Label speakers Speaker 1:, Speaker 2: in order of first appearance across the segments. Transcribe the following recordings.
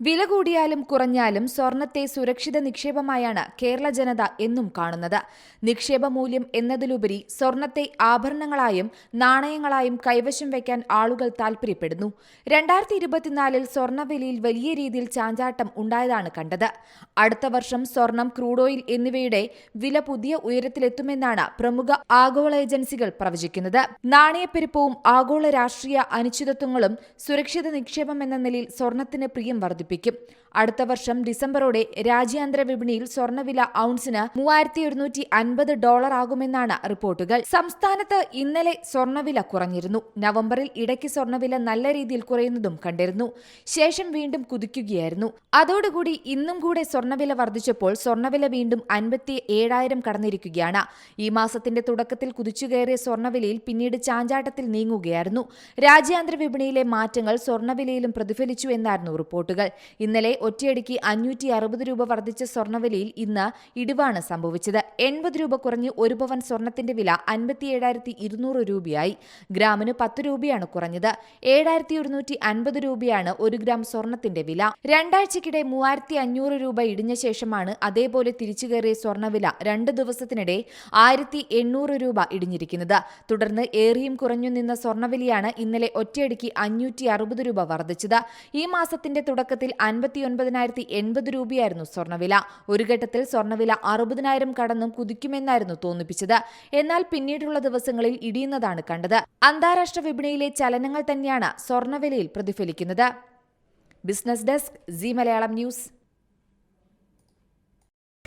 Speaker 1: വില കൂടിയാലും കുറഞ്ഞാലും സ്വർണത്തെ സുരക്ഷിത നിക്ഷേപമായാണ് കേരള ജനത എന്നും കാണുന്നത്. നിക്ഷേപ മൂല്യം എന്നതിലുപരി സ്വർണത്തെ ആഭരണങ്ങളായും നാണയങ്ങളായും കൈവശം വയ്ക്കാൻ ആളുകൾ താൽപര്യപ്പെടുന്നു രണ്ടായിരത്തി ഇരുപത്തിനാലിൽ സ്വർണവിലയിൽ വലിയ രീതിയിൽ ചാഞ്ചാട്ടം ഉണ്ടായതാണ് കണ്ടത്. അടുത്ത വർഷം സ്വർണം ക്രൂഡ് ഓയിൽ എന്നിവയുടെ വില പുതിയ ഉയരത്തിലെത്തുമെന്നാണ് പ്രമുഖ ആഗോള ഏജൻസികൾ പ്രവചിക്കുന്നത്. നാണയപ്പെരുപ്പവും ആഗോള രാഷ്ട്രീയ അനിശ്ചിതത്വങ്ങളും സുരക്ഷിത നിക്ഷേപം എന്ന നിലയിൽ സ്വർണത്തിന് പ്രിയം വർദ്ധിപ്പിക്കും. അടുത്ത വർഷം ഡിസംബറോടെ രാജ്യാന്തര വിപണിയിൽ സ്വർണവില ഔൺസിന് മൂവായിരത്തി ഒരുന്നൂറ്റി അൻപത് ഡോളർ ആകുമെന്നാണ് റിപ്പോർട്ടുകൾ. സംസ്ഥാനത്ത് ഇന്നലെ സ്വർണവില കുറഞ്ഞിരുന്നു. നവംബറിൽ ഇടയ്ക്ക് സ്വർണവില നല്ല രീതിയിൽ കുറയുന്നതും കണ്ടിരുന്നു. ശേഷം വീണ്ടും കുതിക്കുകയായിരുന്നു. അതോടുകൂടി ഇന്നും കൂടെ സ്വർണവില വർദ്ധിച്ചപ്പോൾ സ്വർണവില വീണ്ടും അൻപത്തി ഏഴായിരം കടന്നിരിക്കുകയാണ്. ഈ മാസത്തിന്റെ തുടക്കത്തിൽ കുതിച്ചുകയറിയ സ്വർണവിലയിൽ പിന്നീട് ചാഞ്ചാട്ടത്തിൽ നീങ്ങുകയായിരുന്നു. രാജ്യാന്തര വിപണിയിലെ മാറ്റങ്ങൾ സ്വർണവിലയിലും പ്രതിഫലിച്ചു എന്നായിരുന്നു റിപ്പോർട്ടുകൾ. ഇന്നലെ ഒറ്റയടിക്ക് അഞ്ഞൂറ്റി അറുപത് രൂപ വർദ്ധിച്ച സ്വർണവിലയിൽ ഇന്ന് ഇടിവാണ് സംഭവിച്ചത്. എൺപത് രൂപ കുറഞ്ഞ് ഒരു പവൻ സ്വർണത്തിന്റെ വില അൻപത്തി ഏഴായിരത്തി ഇരുന്നൂറ് രൂപയായി. ഗ്രാമിന് പത്ത് രൂപയാണ് കുറഞ്ഞത്. ഏഴായിരത്തി ഒരുന്നൂറ്റി അൻപത് രൂപയാണ് ഒരു ഗ്രാം സ്വർണത്തിന്റെ വില. രണ്ടാഴ്ചക്കിടെ മൂവായിരത്തി അഞ്ഞൂറ് രൂപ ഇടിഞ്ഞ ശേഷമാണ് അതേപോലെ തിരിച്ചു കയറിയ സ്വർണവില രണ്ട് ദിവസത്തിനിടെ ആയിരത്തി എണ്ണൂറ് രൂപ ഇടിഞ്ഞിരിക്കുന്നത്. തുടർന്ന് ഏറിയും കുറഞ്ഞു നിന്ന സ്വർണവിലയാണ് ഇന്നലെ ഒറ്റയടിക്ക് അഞ്ഞൂറ്റി അറുപത് രൂപ വർദ്ധിച്ചത്. ഈ മാസത്തിന്റെ തുടക്കത്തിൽ അൻപത്തിയൊൻപതിനായിരത്തി എൺപത് രൂപയായിരുന്നു സ്വർണവില ഒരു ഘട്ടത്തിൽ സ്വർണവില അറുപതിനായിരം കടന്നും കുതിക്കുമെന്നായിരുന്നു തോന്നിപ്പിച്ചത്. എന്നാൽ പിന്നീടുള്ള ദിവസങ്ങളിൽ ഇടിയുന്നതാണ് കണ്ടത്. അന്താരാഷ്ട്ര വിപണിയിലെ ചലനങ്ങൾ തന്നെയാണ് സ്വർണവിലയിൽ പ്രതിഫലിക്കുന്നത്. Business desk Zee Malayalam news.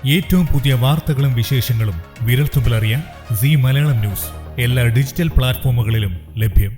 Speaker 2: ഏറ്റവും പുതിയ വാർത്തകളും വിശേഷങ്ങളും വിരൽത്തുമ്പിലറിയാൻ സി മലയാളം ന്യൂസ്. എല്ലാ ഡിജിറ്റൽ പ്ലാറ്റ്ഫോമുകളിലും ലഭ്യം.